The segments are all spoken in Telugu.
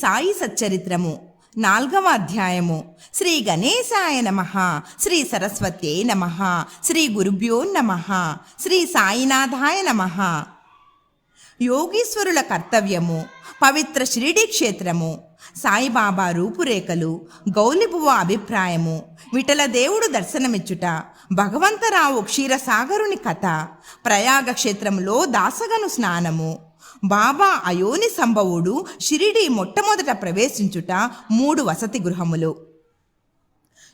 సాయి సచ్చరిత్రము. నాల్గవ అధ్యాయము. శ్రీ గణేశాయ నమ. శ్రీ సరస్వత్యై నమ. శ్రీ గురుభ్యో నమ. శ్రీ సాయినాథాయ నమ. యోగీశ్వరుల కర్తవ్యము. పవిత్ర షిరిడి క్షేత్రము. సాయిబాబా రూపురేఖలు. గౌలిబువ అభిప్రాయము. విఠలదేవుడు దర్శనమిచ్చుట. భగవంతరావు క్షీరసాగరుని కథ. ప్రయాగ క్షేత్రంలో దాసగను స్నానము. బాబా అయోని సంభవుడు షిరిడి మొట్టమొదట ప్రవేశించుట మూడు వసతి గృహములు.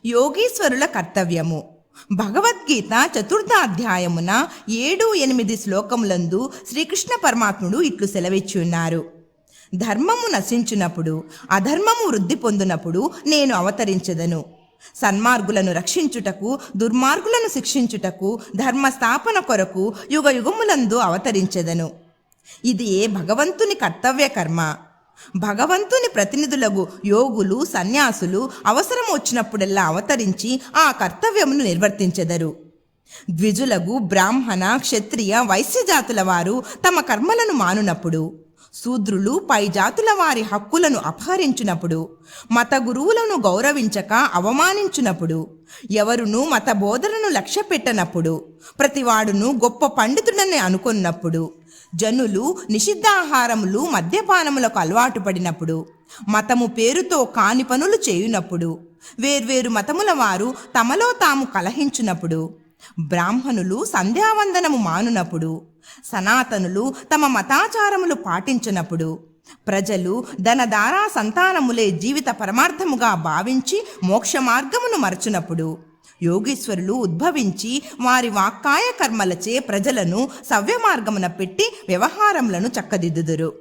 యోగీశ్వరుల కర్తవ్యము. భగవద్గీత చతుర్థాధ్యాయమున ఏడు ఎనిమిది శ్లోకములందు శ్రీకృష్ణ పరమాత్ముడు ఇట్లు సెలవిచ్చున్నారు ధర్మము నశించినప్పుడు అధర్మము వృద్ధి పొందినప్పుడు నేను అవతరించదను. సన్మార్గులను రక్షించుటకు దుర్మార్గులను శిక్షించుటకు ధర్మ స్థాపన కొరకు యుగ యుగములందు అవతరించెదను. ఇది ఏ భగవంతుని కర్తవ్య కర్మ. భగవంతుని ప్రతినిధులకు యోగులు సన్యాసులు అవసరం వచ్చినప్పుడల్లా అవతరించి ఆ కర్తవ్యమును నిర్వర్తించెదరు. ద్విజులకు బ్రాహ్మణ క్షత్రియ వైశ్య జాతుల వారు తమ కర్మలను మానునప్పుడు శూద్రులు పై జాతుల వారి హక్కులను అపహరించినప్పుడు మత గురువులను గౌరవించక అవమానించినప్పుడు ఎవరును మత బోధనను లక్ష్య పెట్టనప్పుడు ప్రతివాడును గొప్ప పండితుడని అనుకున్నప్పుడు జనులు నిషిద్ధాహారములు మద్యపానములకు అలవాటు పడినప్పుడు మతము పేరుతో కాని పనులు చేయునప్పుడు వేర్వేరు మతముల వారు తమలో తాము కలహించునప్పుడు బ్రాహ్మణులు సంధ్యావందనము మానునప్పుడు సనాతనులు తమ మతాచారములు పాటించినప్పుడు ప్రజలు ధనదారా సంతానములే జీవిత పరమార్థముగా భావించి మోక్ష మార్గమును మరచునప్పుడు యోగీశ్వరులు ఉద్భవించి వారి వాక్కాయ కర్మలచే ప్రజలను సవ్యమార్గమున పెట్టి వ్యవహారములను చక్కదిద్దుదురు.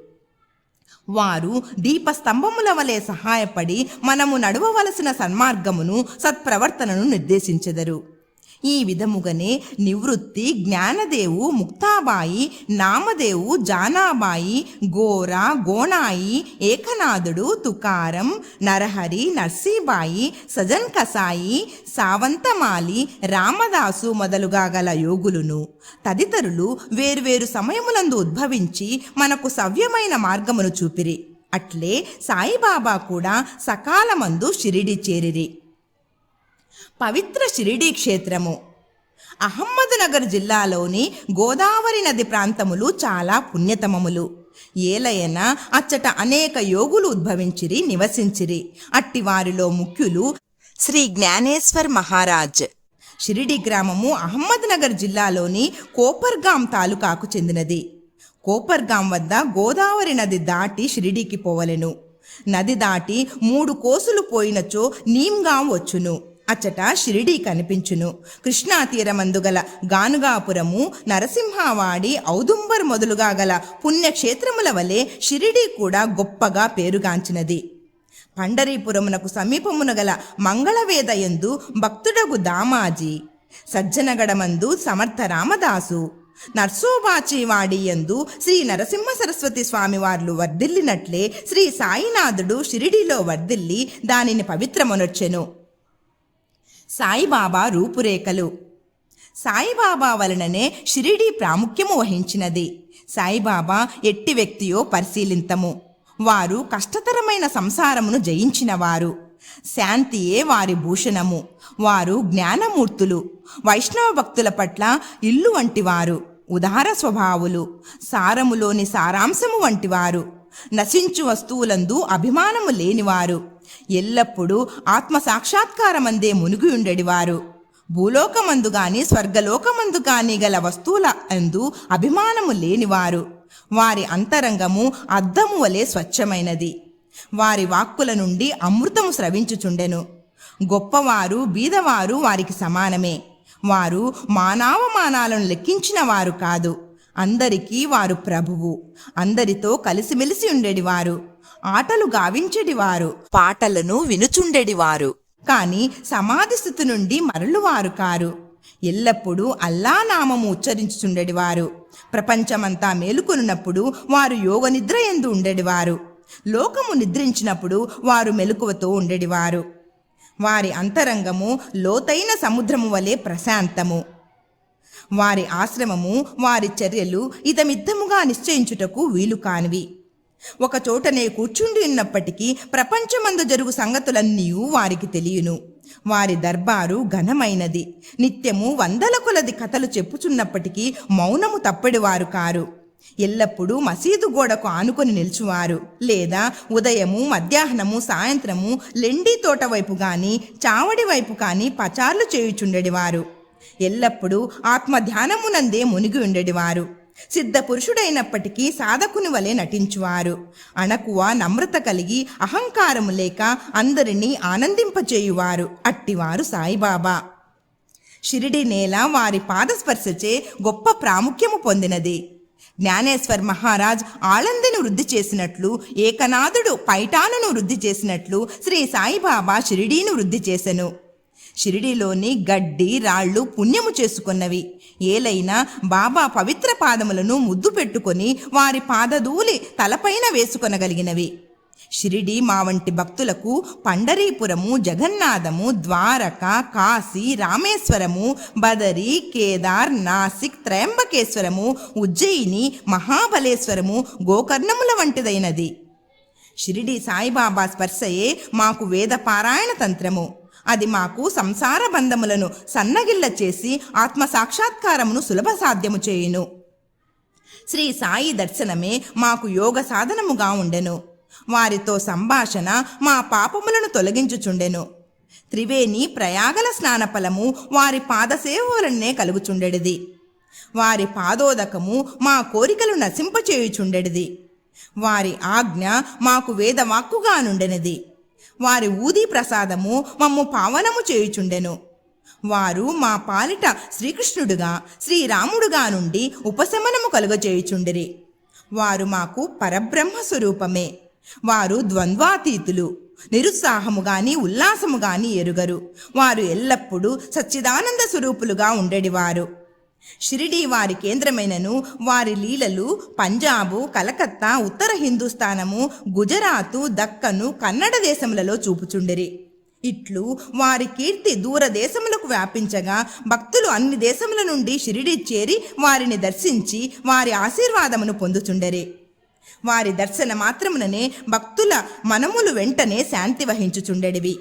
వారు దీపస్తంభముల వలె సహాయపడి మనము నడవవలసిన సన్మార్గమును సత్ప్రవర్తనను నిర్దేశించెదరు. ఈ విధముగానే నివృత్తి జ్ఞానదేవు ముక్తాబాయి నామదేవు జానాబాయి గోర గోణాయి ఏకనాథుడు తుకారం నరహరి నర్సీబాయి సజన్ కసాయి సావంతమాలి రామదాసు మొదలుగా గల యోగులును. తదితరులు వేర్వేరు సమయములందు ఉద్భవించి మనకు సవ్యమైన మార్గమును చూపిరి. అట్లే సాయిబాబా కూడా సకాలమందు షిరిడి చేరిరి. పవిత్ర షిరిడీ క్షేత్రము. అహమ్మద్నగర్ జిల్లాలోని గోదావరి నది ప్రాంతములు చాలా పుణ్యతమములు. ఏలయన అచ్చట అనేక యోగులు ఉద్భవించిరి నివసించిరి. అట్టి వారిలో ముఖ్యులు శ్రీ జ్ఞానేశ్వర్ మహారాజ్. షిరిడి గ్రామము అహ్మద్నగర్ జిల్లాలోని కోపర్గాం తాలూకాకు చెందినది. కోపర్గాం వద్ద గోదావరి నది దాటి షిరిడీకి పోవలెను. నది దాటి మూడు కోసులు పోయినచో నీమ్గాం వచ్చును. అచ్చట షిరిడీ కనిపించును. కృష్ణాతీరమందు గల గానుగాపురము నరసింహవాడి ఔదుంబర్ మొదలుగా గల పుణ్యక్షేత్రముల వలె షిరిడీ కూడా గొప్పగా పేరుగాంచినది. పండరీపురమునకు సమీపమున గల మంగళవేదయందు భక్తుడగు దామాజీ సజ్జనగడమందు సమర్థ రామదాసు నర్సోబాచివాడి యందు శ్రీ నరసింహ సరస్వతి స్వామివార్లు వర్ధిల్లినట్లే శ్రీ సాయినాథుడు షిరిడిలో వర్ధిల్లి దానిని పవిత్రమునొచ్చెను. సాయిబాబా రూపురేఖలు. సాయిబాబా వలననే షిరిడీ ప్రాముఖ్యము వహించినది. సాయిబాబా ఎట్టి వ్యక్తియో పరిశీలింతము. వారు కష్టతరమైన సంసారమును జయించినవారు. శాంతియే వారి భూషణము. వారు జ్ఞానమూర్తులు. వైష్ణవ భక్తుల పట్ల ఇల్లు వంటివారు. ఉదార స్వభావులు. సారములోని సారాంశము వంటివారు. నశించు వస్తువులందు అభిమానము లేనివారు. ఎల్లప్పుడూ ఆత్మ సాక్షాత్కారమందే మునిగి ఉండేడివారు. భూలోకమందు గాని స్వర్గలోకమందు గాని గల వస్తువుల అందు అభిమానము లేనివారు. వారి అంతరంగము అద్దము వలె స్వచ్ఛమైనది. వారి వాక్కుల నుండి అమృతము స్రవించుచుండెను. గొప్పవారు బీదవారు వారికి సమానమే. వారు మానావమానాలను లెక్కించిన వారు కాదు. అందరికీ వారు ప్రభువు. అందరితో కలిసిమెలిసి ఉండేడివారు. ఆటలు గావించెడివారు పాటలను వినుచుండెడివారు కాని సమాధి స్థితి నుండి మరలువారు కారు. ఎల్లప్పుడూ అల్లా నామము ఉచ్చరించుచుండెడివారు ప్రపంచమంతా మేలుకొనున్నప్పుడు వారు యోగ నిద్ర ఎందు ఉండేడివారు లోకము నిద్రించినప్పుడు వారు మెలకువతో ఉండేడివారు వారి అంతరంగము లోతైన సముద్రము వలె ప్రశాంతము. వారి ఆశ్రమము వారి చర్యలు ఇతమిద్దముగా నిశ్చయించుటకు వీలు కానివి ఒక చోటనే కూర్చుండి ఉన్నప్పటికీ ప్రపంచమందు జరుగు సంగతులన్నీ వారికి తెలియను. వారి దర్బారు ఘనమైనది. నిత్యము వందల కొలది కథలు చెప్పుచున్నప్పటికీ మౌనము తప్పడివారు కారు. ఎల్లప్పుడూ మసీదు గోడకు ఆనుకొని నిల్చువారు. లేదా ఉదయము మధ్యాహ్నము సాయంత్రము లెండి తోట వైపు గాని చావడి వైపు కానీ పచార్లు చేయుచుండెడివారు. ఎల్లప్పుడూ ఆత్మధ్యానమునందే మునిగి ఉండేవారు సిద్ధ పురుషుడైనప్పటికీ సాధకుని వలె నటించువారు. అణకువ నమ్రత కలిగి అహంకారము లేక అందరినీ ఆనందింపచేయువారు అట్టివారు సాయిబాబా. షిరిడి నేల వారి పాదస్పర్శచే గొప్ప ప్రాముఖ్యము పొందినది. జ్ఞానేశ్వర్ మహారాజ్ ఆళందిని వృద్ధి చేసినట్లు ఏకనాథుడు పైఠానును వృద్ధి చేసినట్లు శ్రీ సాయిబాబా షిరిడీని వృద్ధి చేసెను. షిరిడిలోని గడ్డి రాళ్ళు పుణ్యము చేసుకున్నవి. ఏలైనా బాబా పవిత్ర పాదములను ముద్దు పెట్టుకొని వారి పాదధూలి తలపైన వేసుకొనగలిగినవి. షిరిడి మా వంటి భక్తులకు పండరీపురము జగన్నాథము ద్వారక కాశీ రామేశ్వరము బదరి కేదార్ నాసిక్ త్రయంబకేశ్వరము ఉజ్జయిని మహాబలేశ్వరము గోకర్ణముల వంటిదైనది. షిరిడి సాయిబాబా స్పర్శయే మాకు వేద పారాయణ తంత్రము. అది మాకు సంసార బంధములను సన్నగిల్ల చేసి ఆత్మ సాక్షాత్కారమును సులభ సాధ్యము చేయును. శ్రీ సాయి దర్శనమే మాకు యోగ సాధనముగా ఉండెను. వారితో సంభాషణ మా పాపములను తొలగించుచుండెను. త్రివేణి ప్రయాగల స్నానఫలము వారి పాదసేవలనే కలుగుచుండెడిది. వారి పాదోదకము మా కోరికలు నశింపచేయుచుండెడిది. వారి ఆజ్ఞ మాకు వేదవాక్కుగా నుండెనిది. వారి ఊది ప్రసాదము మమ్ము పావనము చేయుచుండెను. వారు మా పాలిట శ్రీకృష్ణుడుగా శ్రీరాముడుగా నుండి ఉపశమనము కలుగజేయుచుండిరి. వారు మాకు పరబ్రహ్మ స్వరూపమే. వారు ద్వంద్వాతీతులు. నిరుత్సాహము గాని ఉల్లాసము గాని ఎరుగరు. వారు ఎల్లప్పుడూ సచ్చిదానంద స్వరూపులుగా ఉండేడివారు షిరిడి వారి కేంద్రమైనను వారి లీలలు పంజాబు కలకత్తా ఉత్తర హిందుస్థానము గుజరాతు దక్కను కన్నడ దేశములలో చూపుచుండిరి. ఇట్లు వారి కీర్తి దూరదేశములకు వ్యాపించగా భక్తులు అన్ని దేశముల నుండి షిరిడి చేరి వారిని దర్శించి వారి ఆశీర్వాదమును పొందుచుండరి. వారి దర్శన మాత్రముననే భక్తుల మనములు వెంటనే శాంతి వహించుచుండెడివి.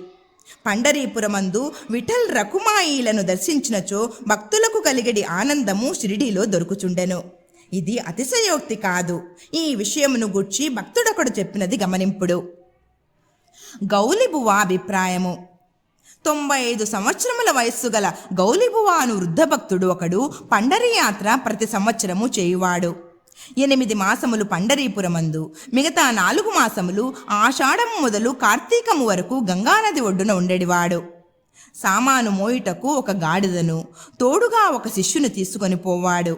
పండరీపురమందు విఠల్ రకుమాయిలను దర్శించినచో భక్తులకు కలిగడి ఆనందము షిరిడీలో దొరుకుచుండెను. ఇది అతిశయోక్తి కాదు. ఈ విషయమును గుర్చి భక్తుడొకడు చెప్పినది గమనింపుడు. గౌలిబువ అభిప్రాయము తొంభై ఐదు సంవత్సరముల వయస్సు గల గౌలిబువ అను వృద్ధ భక్తుడు ఒకడు పండరీ యాత్ర ప్రతి సంవత్సరము చేయువాడు. ఎనిమిది మాసములు పండరీపురమందు మిగతా నాలుగు మాసములు ఆషాఢం మొదలు కార్తీకము వరకు గంగానది ఒడ్డున ఉండేడివాడు. సామాను మోయుటకు ఒక గాడిదను తోడుగా ఒక శిష్యుని తీసుకొని పోవాడు.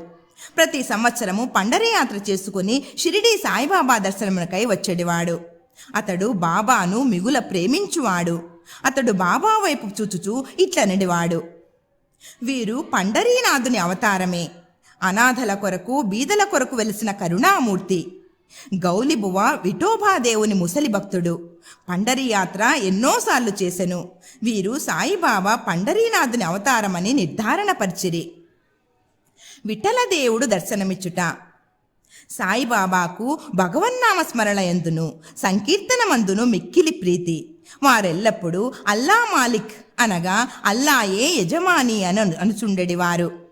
ప్రతి సంవత్సరము పండరయాత్ర చేసుకుని షిరిడి సాయిబాబా దర్శనమునకై వచ్చేడివాడు. అతడు బాబాను మిగుల ప్రేమించువాడు. అతడు బాబా వైపు చూచుచూ ఇట్లనడివాడు. వీరు పండరీనాథుని అవతారమే. అనాథల కొరకు బీదల కొరకు వెలిసిన కరుణామూర్తి. గౌలిబువ విఠోబాదేవుని ముసలి భక్తుడు. పండరి యాత్ర ఎన్నోసార్లు చేసెను. వీరు సాయిబాబా పండరీనాథుని అవతారమని నిర్ధారణపరిచిరి. విఠలదేవుడు దర్శనమిచ్చుట. సాయిబాబాకు భగవన్నామ స్మరణ ఎందును సంకీర్తనమందును మిక్కిలి ప్రీతి. వారెల్లప్పుడూ అల్లా మాలిక్ అనగా అల్లాయే యజమాని అని అను- అనుచుండెడివారు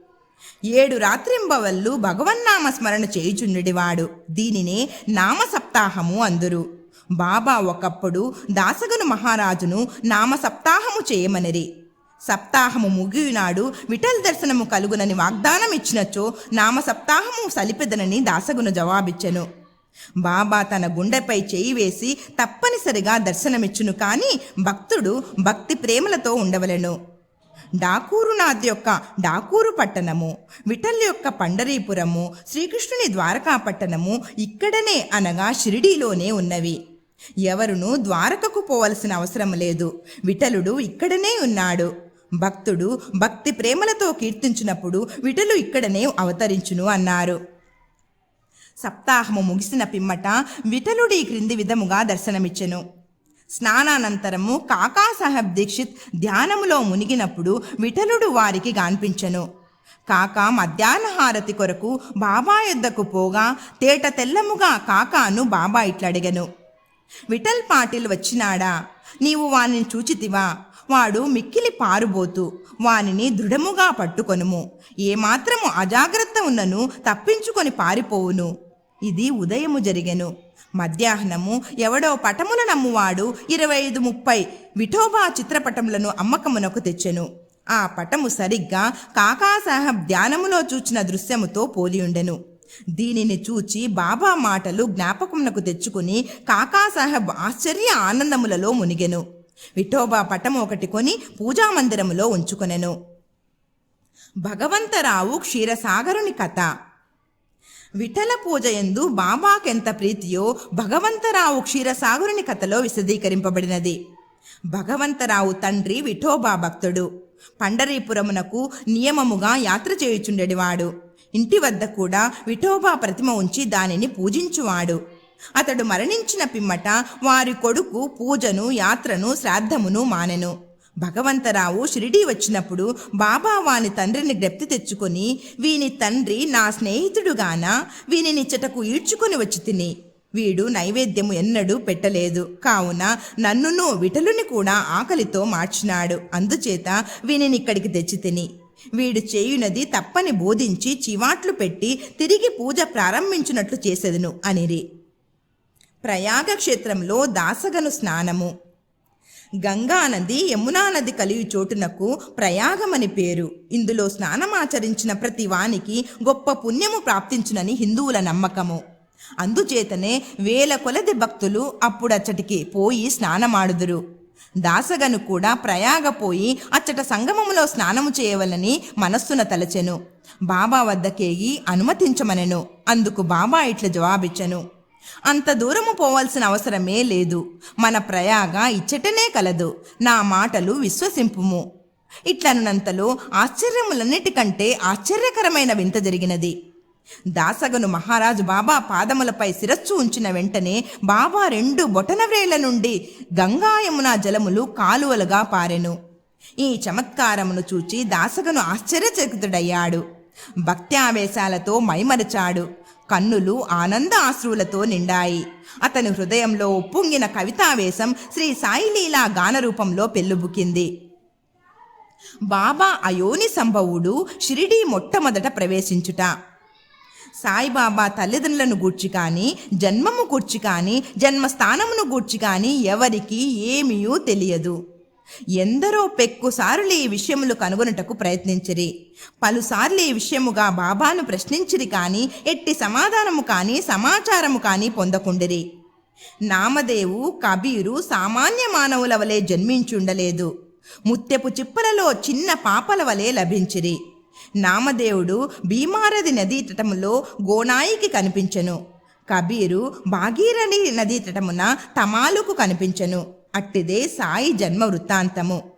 ఏడు రాత్రింబవళ్ళు భగవన్నామ స్మరణ చేయుచుండెడివాడు. దీనినే నామ సప్తాహము అందురు. బాబా ఒకప్పుడు దాసగను మహారాజును నామ సప్తాహము చేయమనిరి. సప్తాహము ముగియునాడు విఠల్ దర్శనము కలుగునని వాగ్దానం ఇచ్చినచో నామ సప్తాహము సలిపెదనని దాసగును జవాబిచ్చెను. బాబా తన గుండెపై చేయి వేసి తప్పనిసరిగా దర్శనమిచ్చును కానీ భక్తుడు భక్తి ప్రేమలతో ఉండవలెను. డాకూరునాథ్ యొక్క డాకూరు పట్టణము విఠల్ యొక్క పండరీపురము శ్రీకృష్ణుని ద్వారకా పట్టణము ఇక్కడనే అనగా షిరిడీలోనే ఉన్నవి. ఎవరును ద్వారకకు పోవలసిన అవసరం లేదు. విఠలుడు ఇక్కడనే ఉన్నాడు. భక్తుడు భక్తి ప్రేమలతో కీర్తించినప్పుడు విఠలు ఇక్కడనే అవతరించును అన్నారు. సప్తాహము ముగిసిన పిమ్మట విఠలుడి క్రింది విధముగా దర్శనమిచ్చెను. స్నానానంతరము కాకా సాహెబ్ దీక్షిత్ ధ్యానములో మునిగినప్పుడు విఠలుడు వారికి గాన్పించెను. కాక మధ్యాహ్న హారతి కొరకు బాబా యొద్దకు పోగా తేట తెల్లముగా కాకాను బాబా ఇట్లడిగను. విఠల్ పాటిల్ వచ్చినాడా? నీవు వానిని చూచితివా? వాడు మిక్కిలి పారుబోతు వానిని దృఢముగా పట్టుకొనుము. ఏమాత్రము అజాగ్రత్త ఉన్నను తప్పించుకొని పారిపోవును. ఇది ఉదయము జరిగెను. మధ్యాహ్నము ఎవడో పటముల నమ్మువాడు ఇరవై ఐదు ముప్పై విఠోబా చిత్రపటములను అమ్మకమునకు తెచ్చెను. ఆ పటము సరిగ్గా కాకాసాహెబ్ ధ్యానములో చూచిన దృశ్యముతో పోలియుండెను. దీనిని చూచి బాబా మాటలు జ్ఞాపకమునకు తెచ్చుకుని కాకాసాహెబ్ ఆశ్చర్య ఆనందములలో మునిగెను. విఠోబా పటము ఒకటి కొని పూజామందిరములో ఉంచుకొనెను. భగవంతరావు క్షీరసాగరుని కథ. విఠల పూజ ఎందు బాబాకెంత ప్రీతియో భగవంతరావు క్షీరసాగరుని కథలో విశదీకరింపబడినది. భగవంతరావు తండ్రి విఠోబా భక్తుడు. పండరీపురమునకు నియమముగా యాత్ర చేయుచుండెడివాడు. ఇంటి వద్ద కూడా విఠోబా ప్రతిమ ఉంచి దానిని పూజించువాడు. అతడు మరణించిన పిమ్మట వారి కొడుకు పూజను యాత్రను శ్రాద్ధమును మానెను. భగవంతరావు షిరిడీ వచ్చినప్పుడు బాబా వాని తండ్రిని గ్రప్తి తెచ్చుకొని వీని తండ్రి నా స్నేహితుడుగాన? వీనినిచ్చటకు ఈడ్చుకొని వచ్చి తిని. వీడు నైవేద్యము ఎన్నడూ పెట్టలేదు. కావున నన్నును విటలుని కూడా ఆకలితో మార్చినాడు. అందుచేత వీనినిక్కడికి తెచ్చి తిని. వీడు చేయునది తప్పని బోధించి చివాట్లు పెట్టి తిరిగి పూజ ప్రారంభించినట్లు చేసేదను అనిరి. ప్రయాగ క్షేత్రంలో దాసగను స్నానము. గంగా నది యమునా నది కలిగి చోటునకు ప్రయాగమని పేరు. ఇందులో స్నానమాచరించిన ప్రతి వానికి గొప్ప పుణ్యము ప్రాప్తించునని హిందువుల నమ్మకము. అందుచేతనే వేల కొలది భక్తులు అప్పుడచ్చటికి పోయి స్నానమాడుదురు. దాసగను కూడా ప్రయాగ పోయి అచ్చట సంగమములో స్నానము చేయవలని మనస్సున తలచెను. బాబా వద్దకేగి అనుమతించమనెను. అందుకు బాబా ఇట్ల జవాబిచ్చను. అంత దూరము పోవాల్సిన అవసరమే లేదు. మన ప్రయాగ ఇచ్చటనే కలదు. నా మాటలు విశ్వసింపుము. ఇట్లనంతలో ఆశ్చర్యములన్నిటికంటే ఆశ్చర్యకరమైన వింత జరిగినది. దాసగను మహారాజు బాబా పాదములపై శిరస్సు ఉంచిన వెంటనే బాబా రెండు బొటనవ్రేళ్ళ నుండి గంగాయమున జలములు కాలువలుగా పారెను. ఈ చమత్కారమును చూచి దాసగను ఆశ్చర్యచకితుడయ్యాడు. భక్త్యావేశాలతో మైమరచాడు. కన్నులు ఆనంద ఆశ్రువులతో నిండాయి. అతని హృదయంలో ఉప్పొంగిన కవితావేశం శ్రీ సాయిలీలా గానరూపంలో పెళ్ళుబుకింది. బాబా అయోని సంభవుడు షిరిడీ మొట్టమొదట ప్రవేశించుట. సాయిబాబా తల్లిదండ్రులను గూర్చి కానీ జన్మము గూర్చి కానీ జన్మస్థానమును గూర్చి కానీ ఎవరికి ఏమీయూ తెలియదు. ఎందరో పెక్కుసార్లు ఈ విషయములు కనుగొనుటకు ప్రయత్నించిరి. పలుసార్లు ఈ విషయముగా బాబాను ప్రశ్నించిరి కానీ ఎట్టి సమాధానము కానీ సమాచారము కానీ పొందకుండిరి. నామదేవు కబీరు సామాన్య మానవుల వలె జన్మించుండలేదు. ముత్యపు చిప్పలలో చిన్న పాపల వలె లభించిరి. నామదేవుడు భీమారది నదీ తటములో గోనాయికి కనిపించెను. కబీరు భాగీరథి నదీ తటమున తమాలుకు కనిపించెను. అట్టిదే సాయి జన్మ వృత్తాంతము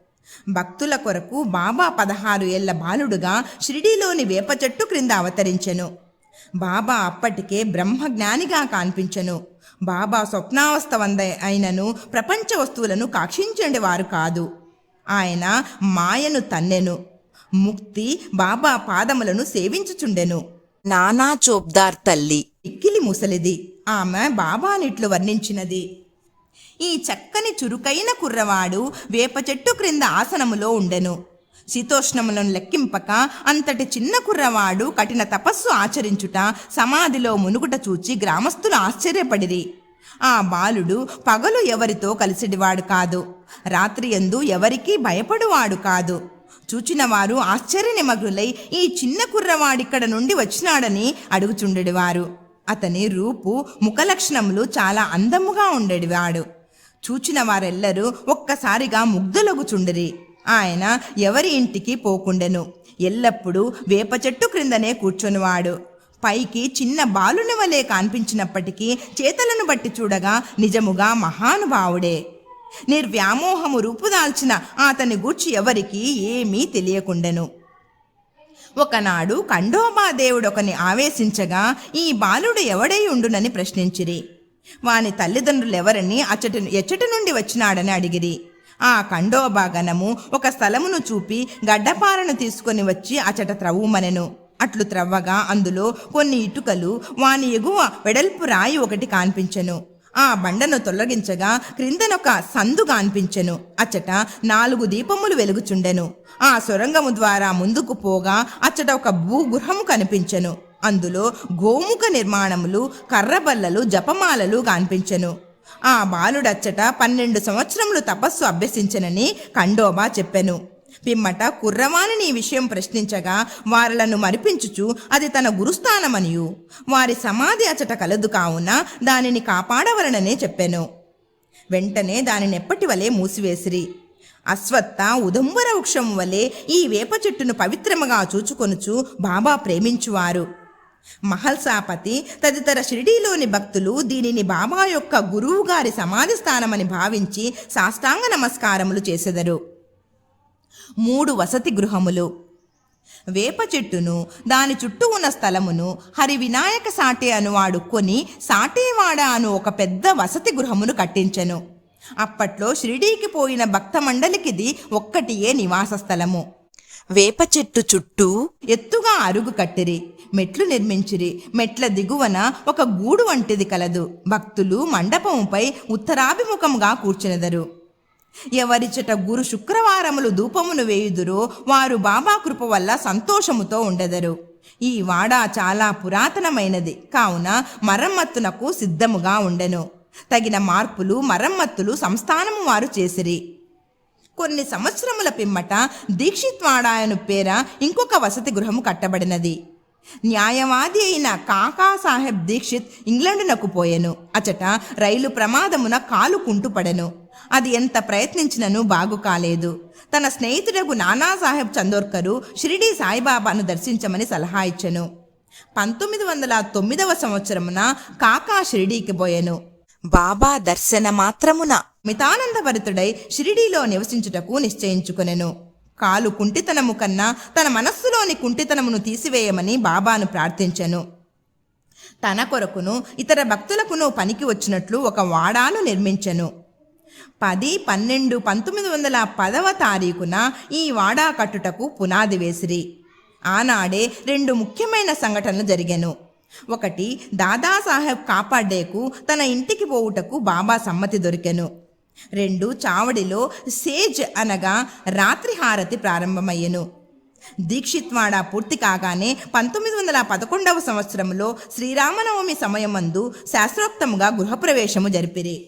భక్తుల కొరకు బాబా పదహారు ఏళ్ళ బాలుడుగా షిరిడీలోని వేప చెట్టు క్రింద అవతరించెను. బాబా అప్పటికే బ్రహ్మజ్ఞానిగా కాన్పించెను. బాబా స్వప్నావస్థ వంద అయినను ప్రపంచ వస్తువులను కాక్షించేవారు కాదు. ఆయన మాయను తన్నెను. ముక్తి బాబా పాదములను సేవించుచుండెను. నానా చోప్దార్ తల్లి. ఇక్కిలి ముసలిది. ఆమె బాబానిట్లు వర్ణించినది. ఈ చక్కని చురుకైన కుర్రవాడు వేప చెట్టు క్రింద ఆసనములో ఉండెను. శీతోష్ణములను లెక్కింపక అంతటి చిన్న కుర్రవాడు కఠిన తపస్సు ఆచరించుట సమాధిలో మునుగుట చూచి గ్రామస్తులు ఆశ్చర్యపడిరి. ఆ బాలుడు పగలు ఎవరితో కలిసిడివాడు కాదు. రాత్రి ఎందు ఎవరికీ భయపడువాడు కాదు. చూచినవారు ఆశ్చర్యనిమగ్నులై ఈ చిన్న కుర్రవాడిక్కడ నుండి వచ్చినాడని అడుగుచుండెడివారు. అతని రూపు ముఖలక్షణములు చాలా అందముగా ఉండేడివాడు. చూచిన వారెల్లరూ ఒక్కసారిగా ముగ్ధులగుచుండిరి. ఆయన ఎవరి ఇంటికి పోకుండెను. ఎల్లప్పుడూ వేప చెట్టు క్రిందనే కూర్చొనివాడు. పైకి చిన్న బాలుని వలె కనిపించినప్పటికీ చేతలను బట్టి చూడగా నిజముగా మహానుభావుడే. నిర్వ్యామోహము రూపుదాల్చిన అతని గూర్చి ఎవరికి ఏమీ తెలియకుండెను. ఒకనాడు ఖండోబా దేవుడొకని ఆవేశించగా ఈ బాలుడు ఎవడై ఉండునని ప్రశ్నించిరి. వాని తల్లిదండ్రులెవరని అచ్చటి ఎచ్చటి నుండి వచ్చినాడని అడిగిరి. ఆ కండోబాగనము ఒక స్థలమును చూపి గడ్డపారను తీసుకొని వచ్చి అచట త్రవ్వుమనెను. అట్లు త్రవ్వగా అందులో కొన్ని ఇటుకలు వాని ఎగువ వెడల్పు రాయి ఒకటి కాన్పించెను. ఆ బండను తొలగించగా క్రిందనొక సందు కాన్పించెను. అచ్చట నాలుగు దీపములు వెలుగుచుండెను. ఆ సొరంగము ద్వారా ముందుకు పోగా అచ్చట ఒక భూగృహము కనిపించెను. అందులో గోముఖ నిర్మాణములు కర్రబల్లలు జపమాలలు కనిపించెను. ఆ బాలుడచ్చట పన్నెండు సంవత్సరములు తపస్సు అభ్యసించనని ఖండోబా చెప్పెను. పిమ్మట కుర్రవాణిని ఈ విషయం ప్రశ్నించగా వారలను మరిపించుచు అది తన గురుస్థానమనియు. వారి సమాధి అచట కలదు కావున దానిని కాపాడవలననే చెప్పాను. వెంటనే దానిని ఎప్పటి వలె మూసివేసిరి. అశ్వత్థ ఉదంబర వృక్షం వలె ఈ వేప చెట్టును పవిత్రముగా చూచుకొనుచు బాబా ప్రేమించువారు. మహల్సాపతి తదితర షిరిడీలోని భక్తులు దీనిని బాబా యొక్క గురువు గారి సమాధి స్థానమని భావించి సాష్టాంగ నమస్కారములు చేసెదరు. మూడు వసతి గృహములు. వేప చెట్టును దాని చుట్టూ ఉన్న స్థలమును హరి వినాయక సాటే అనువాడు కొని సాటేవాడ అను ఒక పెద్ద వసతి గృహమును కట్టించెను. అప్పట్లో షిరిడీకి పోయిన భక్త మండలికిది ఒక్కటియే నివాస స్థలము వేప చెట్టు చుట్టూ ఎత్తుగా అరుగు కట్టిరి మెట్లు నిర్మించిరి మెట్ల దిగువన ఒక గూడు వంటిది కలదు. భక్తులు మండపముపై ఉత్తరాభిముఖంగా కూర్చునెదరు. ఎవరిచట గురు శుక్రవారములు ధూపమును వేయుదురో వారు బాబా కృప వల్ల సంతోషముతో ఉండెదరు. ఈ వాడ చాలా పురాతనమైనది కావున మరమ్మత్తునకు సిద్ధముగా ఉండెను. తగిన మార్పులు మరమ్మత్తులు సంస్థానము వారు చేసిరి. కొన్ని సంవత్సరముల పిమ్మట దీక్షిత్వాడాయను పేర ఇంకొక వసతి గృహము కట్టబడినది. న్యాయవాది అయిన కాకా సాహెబ్ దీక్షిత్ ఇంగ్లండునకు పోయెను. అచట రైలు ప్రమాదమున కాలు కుంటుపడెను. అది ఎంత ప్రయత్నించినను బాగు కాలేదు. తన స్నేహితుడకు నానాసాహెబ్ చందోర్కరు షిరిడీ సాయిబాబాను దర్శించమని సలహా ఇచ్చెను. పంతొమ్మిది వందల తొమ్మిదవ సంవత్సరమున కాకా షిరిడీకి పోయెను. బాబా దర్శన మాత్రమున మితానందభరితుడై షిరిడీలో నివసించుటకు నిశ్చయించుకొనెను. కాలు కుంటితనము కన్నా తన మనస్సులోని కుంటితనమును తీసివేయమని బాబాను ప్రార్థించెను. తన కొరకును ఇతర భక్తులకును పనికి వచ్చినట్లు ఒక వాడాను నిర్మించెను. పది పన్నెండు పంతొమ్మిది వందల పదవ తారీఖున ఈ వాడా కట్టుటకు పునాది వేసిరి. ఆనాడే రెండు ముఖ్యమైన సంఘటనలు జరిగాను. ఒకటి దాదాసాహెబ్ కాపాడేకు తన ఇంటికి పోవుటకు బాబా సమ్మతి దొరికెను. రెండు చావడిలో సేజ్ అనగా రాత్రి హారతి ప్రారంభమయ్యెను. దీక్షిత్వాడ పూర్తి కాగానే పంతొమ్మిది వందల పదకొండవ సంవత్సరంలో శ్రీరామనవమి సమయమందు శాస్త్రోక్తముగా గృహప్రవేశము జరిపిరి.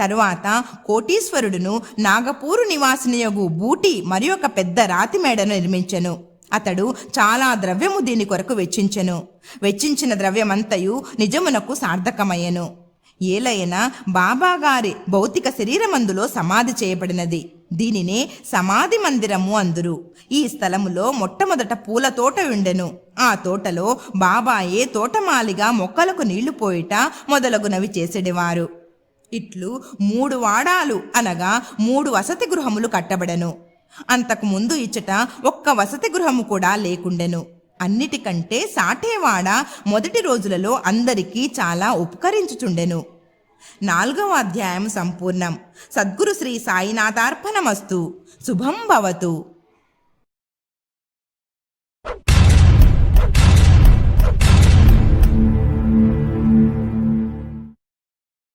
తరువాత కోటీశ్వరుడును నాగపూరు నివాసినియగు బూటి మరి ఒక పెద్ద రాతి మేడను నిర్మించెను. అతడు చాలా ద్రవ్యము దీని కొరకు వెచ్చించెను. వెచ్చించిన ద్రవ్యమంతయు నిజమునకు సార్థకమయ్యను. ఏలైనా బాబాగారి భౌతిక శరీరమందులో సమాధి చేయబడినది. దీనినే సమాధి మందిరము అందురు. ఈ స్థలములో మొట్టమొదట పూల తోట ఉండెను ఆ తోటలో బాబాయే తోటమాలిగా మొక్కలకు నీళ్ళు పోయిట మొదలగునవి చేసేడివారు. ఇట్లు మూడు వాడాలు అనగా మూడు వసతి గృహములు కట్టబడెను. అంతకుముందు ఇచ్చట ఒక్క వసతి గృహము కూడా లేకుండెను. అన్నిటికంటే సాటేవాడ మొదటి రోజులలో అందరికీ చాలా ఉపకరించుచుండెను. నాలుగవ అధ్యాయం సంపూర్ణం. సద్గురు శ్రీ సాయినాథార్పణమస్తు. శుభం భవతు.